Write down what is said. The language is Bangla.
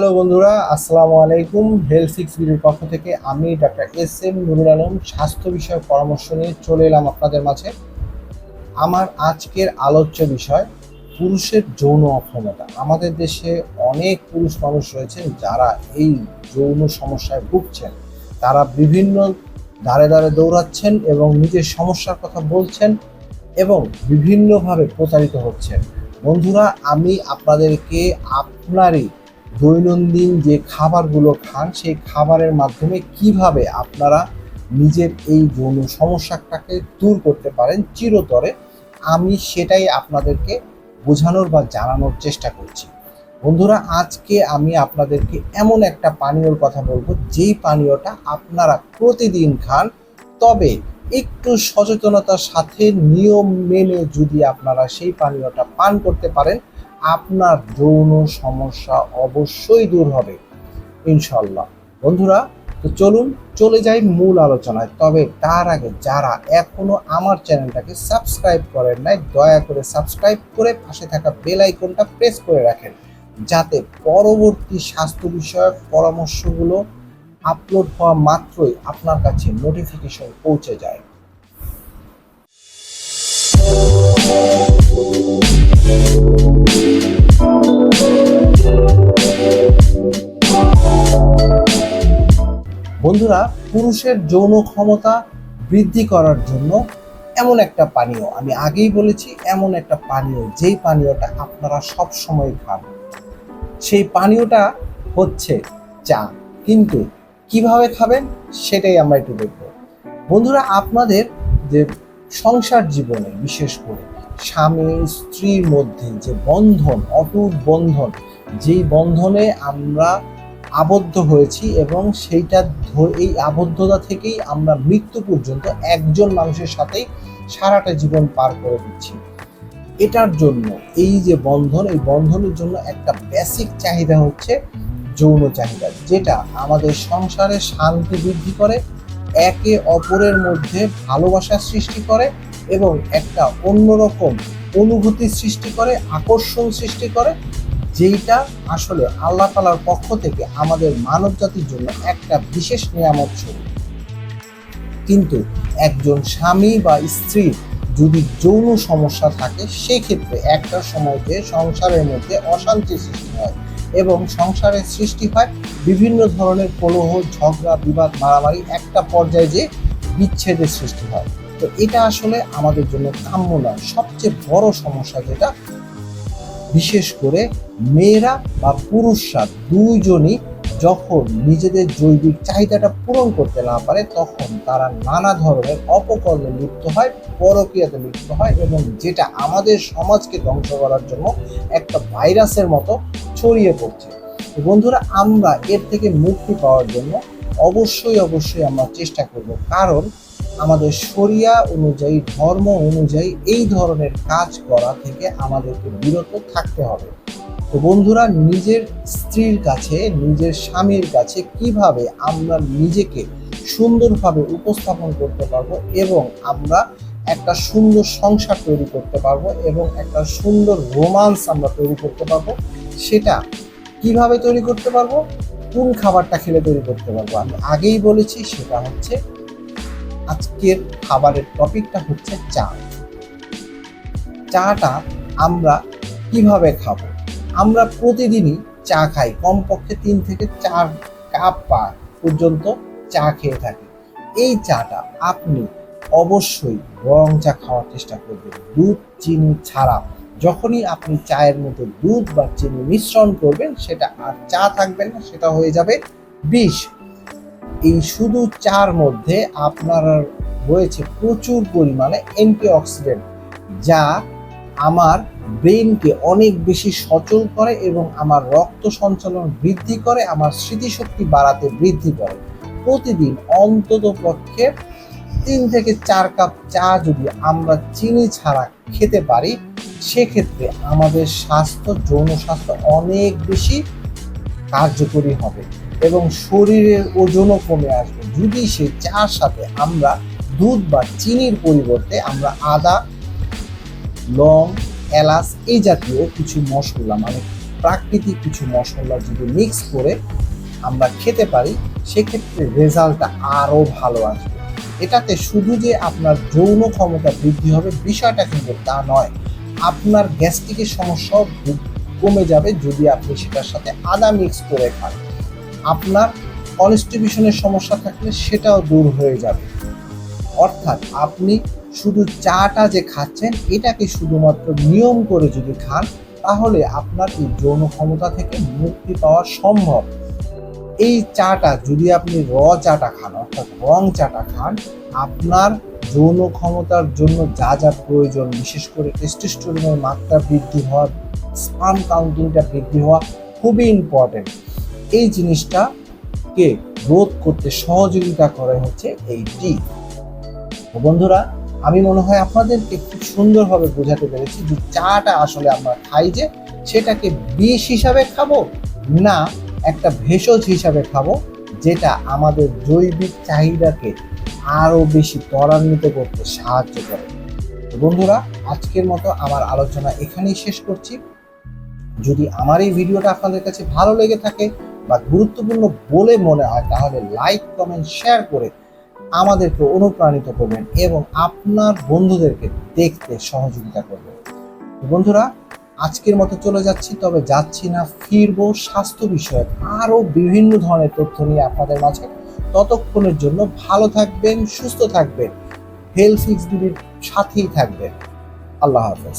হ্যালো বন্ধুরা, আসসালামু আলাইকুম। হেলথ সিক্স বিডির পক্ষ থেকে আমি doctor S M Nurul Alam, স্বাস্থ্য বিষয়ক পরামর্শ নিয়ে চলে এলাম আপনাদের মাঝে। আমার আজকের আলোচ্য বিষয়, পুরুষের যৌন অক্ষমতা। আমাদের দেশে অনেক পুরুষ মানুষ রয়েছেন যারা এই যৌন সমস্যায় ভুগছেন। তারা বিভিন্ন দাঁড়ে দাঁড়ে দৌড়াচ্ছেন এবং নিজের সমস্যার কথা বলছেন এবং বিভিন্নভাবে প্রতারিত হচ্ছেন। বন্ধুরা, আমি আপনাদেরকে আপনারই দৈনন্দিন যে খাবারগুলো খান, সেই খাবারের মাধ্যমে কীভাবে আপনারা নিজের এই যৌন সমস্যাটাকে দূর করতে পারেন চিরতরে, আমি সেটাই আপনাদেরকে বোঝানোর বা জানানোর চেষ্টা করছি। বন্ধুরা, আজকে আমি আপনাদেরকে এমন একটা পানীয়র কথা বলব, যেই পানীয়টা আপনারা প্রতিদিন খান, তবে একটু সচেতনতার সাথে নিয়ম মেনে যদি আপনারা সেই পানীয়টা পান করতে পারেন আপনার যৌন সমস্যা অবশ্যই দূর হবে ইনশাল্লাহ বন্ধুরা, তো চলুন, চলে যাই মূল আলোচনায়। তবে তার আগে যারা এখনও আমার চ্যানেলটাকে সাবস্ক্রাইব করেন নাই, দয়া করে সাবস্ক্রাইব করে পাশে থাকা বেল আইকনটা প্রেস করে রাখেন, যাতে পরবর্তী স্বাস্থ্য বিষয়ক পরামর্শগুলো আপলোড হওয়া মাত্রই আপনার কাছে নোটিফিকেশন পৌঁছে যায়। বন্ধুরা, পুরুষের যৌন ক্ষমতা বৃদ্ধি করার জন্য এমন একটা পানীয়। আমি আগেই বলেছি, এমন একটা পানীয়, যেই পানীয়টা আপনারা সব সময় খান সেই পানীয়টা হচ্ছে চা। কিন্তু কীভাবে খাবেন, সেটাই আমরা একটু দেখব। বন্ধুরা, আপনাদের যে সংসার জীবনে, বিশেষ করে স্বামী, স্ত্রীর মধ্যে যে বন্ধন, অটুট বন্ধন, যেই বন্ধনে আমরা আবদ্ধ হয়েছি এবং সেইটা এই আবদ্ধতা থেকেই আমরা মৃত্যু পর্যন্ত একজন মানুষের সাথেই সারাটা জীবন পার করে দিচ্ছি। এটার জন্য এই যে বন্ধন, এই বন্ধনের জন্য একটা বেসিক চাহিদা হচ্ছে যৌন চাহিদা, যেটা আমাদের সংসারে শান্তি বৃদ্ধি করে, একে অপরের মধ্যে ভালোবাসা সৃষ্টি করে এবং একটা অন্যরকম অনুভূতি সৃষ্টি করে, আকর্ষণ সৃষ্টি করে যেইটা আসলে আল্লাহ তালার পক্ষ থেকে আমাদের মানব জাতির জন্য একটা বিশেষ নিয়ামত স্বরূপ। কিন্তু একজন স্বামী বা স্ত্রীর যদি যৌন সমস্যা থাকে, সেক্ষেত্রে একটা সময়তে সংসারের মধ্যে অশান্তি সৃষ্টি হয় এবং সংসারের সৃষ্টি হয় বিভিন্ন ধরনের কলহ, ঝগড়া, বিবাদ, মারামারি একটা পর্যায়ে যে বিচ্ছেদের সৃষ্টি হয়। তো এটা আসলে আমাদের জন্য কাম্য নয়। সবচেয়ে বড় সমস্যা যেটা বিশেষ করে মেয়েরা বা পুরুষরা দুইজনই যখন নিজেদের জৈবিক চাহিদাটা পূরণ করতে না পারে, তখন তারা নানা ধরনের অপকর্মে লিপ্ত হয় পরকীয়াতে লিপ্ত হয় এবং যেটা আমাদের সমাজকে ধ্বংস করার জন্য একটা ভাইরাসের মতো ছড়িয়ে পড়ছে। বন্ধুরা, আমরা এর থেকে মুক্তি পাওয়ার জন্য অবশ্যই অবশ্যই আমরা চেষ্টা করব। কারণ আমাদের শরিয়া অনুযায়ী, ধর্ম অনুযায়ী এই ধরনের কাজ করা থেকে আমাদেরকে বিরত থাকতে হবে। তো বন্ধুরা, নিজের স্ত্রীর কাছে, নিজের স্বামীর কাছে কীভাবে আমরা নিজেকে সুন্দরভাবে উপস্থাপন করতে পারব এবং আমরা একটা সুন্দর সংসার তৈরি করতে পারব এবং একটা সুন্দর রোমান্স আমরা তৈরি করতে পারব, সেটা কীভাবে তৈরি করতে পারব? কোন খাবারটা খেলে তৈরি করতে পারব? আমি আগেই বলেছি, সেটা হচ্ছে আজকের খাবারের টপিকটা হচ্ছে চা। চাটা আমরা কীভাবে খাব? আমরা প্রতিদিনই চা খাই, কমপক্ষে তিন থেকে চার কাপ পা পর্যন্ত চা খেয়ে থাকি। এই চাটা আপনি অবশ্যই রং চা খাওয়ার চেষ্টা করবেন। দুধ, চিনি ছাড়া যখনই আপনি চায়ের মধ্যে দুধ বা চিনি মিশ্রণ করবেন, সেটা আর চা থাকবে না, সেটা হয়ে যাবে বিষ। এই শুধু চার মধ্যে আপনার রয়েছে প্রচুর পরিমাণে অ্যান্টিঅক্সিডেন্ট যা আমার ব্রেনকে অনেক বেশি সচল করে এবং আমার রক্ত সঞ্চালন বৃদ্ধি করে, আমার স্মৃতিশক্তি বাড়াতে বৃদ্ধি করে। প্রতিদিন অন্তত পক্ষে তিন থেকে চার কাপ চা যদি আমরা চিনি ছাড়া খেতে পারি, সেক্ষেত্রে আমাদের স্বাস্থ্য, যৌন স্বাস্থ্য অনেক বেশি কার্যকরী হবে। এবং শরীরের ওজনও কমে আসবে। যদি সে চার সাথে আমরা দুধ বা চিনির পরিবর্তে আমরা আদা, লং, এলাচ এই জাতীয় কিছু মশলা মানে প্রাকৃতিক কিছু মশলা যদি মিক্স করে আমরা খেতে পারি, সেক্ষেত্রে রেজাল্টটা আরও ভালো আসবে। এটাতে শুধু যে আপনার যৌন ক্ষমতা বৃদ্ধি হবে বিষয়টা কিন্তু তা নয়। আপনার গ্যাস্ট্রিকের সমস্যাও কমে যাবে যদি আপনি সেটার সাথে আদা মিক্স করে খান। আপনার কনস্টিবিউশনের সমস্যা থাকলে সেটাও দূর হয়ে যাবে। অর্থাৎ আপনি শুধু চাটা যে খাচ্ছেন, এটাকে শুধুমাত্র নিয়ম করে যদি খান, তাহলে আপনার এই যৌন ক্ষমতা থেকে মুক্তি পাওয়া সম্ভব। এই চাটা, যদি আপনি র চাটা খান, অর্থাৎ রং চাটা খান, আপনার যৌন ক্ষমতার জন্য যা যা প্রয়োজন, বিশেষ করে টেস্টোস্টেরনের মাত্রা বৃদ্ধি হওয়া স্পাম কাউন্টিংটা বৃদ্ধি হওয়া খুবই ইম্পর্টেন্ট এই জিনিসটাকে রোধ করতে সহযোগিতা করে হচ্ছে এই তো বন্ধুরা, আমি মনে হয় আপনাদেরকে খুব সুন্দরভাবে বোঝাতে পেরেছি যে চাটা আসলে আমরা খাই যে সেটাকে বিষ হিসাবে খাব না একটা ভেষজ হিসাবে খাব, যেটা আমাদের জৈবিক চাহিদাকে আরও বেশি ত্বরান্বিত করতে সাহায্য করে। বন্ধুরা, আজকের মতো আমার আলোচনা এখানেই শেষ করছি। যদি আমার এই ভিডিওটা আপনাদের কাছে ভালো লেগে থাকে বা গুরুত্বপূর্ণ বলে মনে হয়, তাহলে লাইক কমেন্ট শেয়ার করে আমাদেরকে অনুপ্রাণিত করবেন এবং আপনার বন্ধুদেরকে দেখতে সহযোগিতা করবেন। বন্ধুরা, আজকের মতো চলে যাচ্ছি, তবে যাচ্ছি না, ফিরবো স্বাস্থ্য বিষয়ক আরও বিভিন্ন ধরনের তথ্য নিয়ে আপনাদের মাঝে। ততক্ষণের জন্য ভালো থাকবেন, সুস্থ থাকবেন হেলথ ফিক্স সাথেই থাকবেন। আল্লাহ হাফেজ।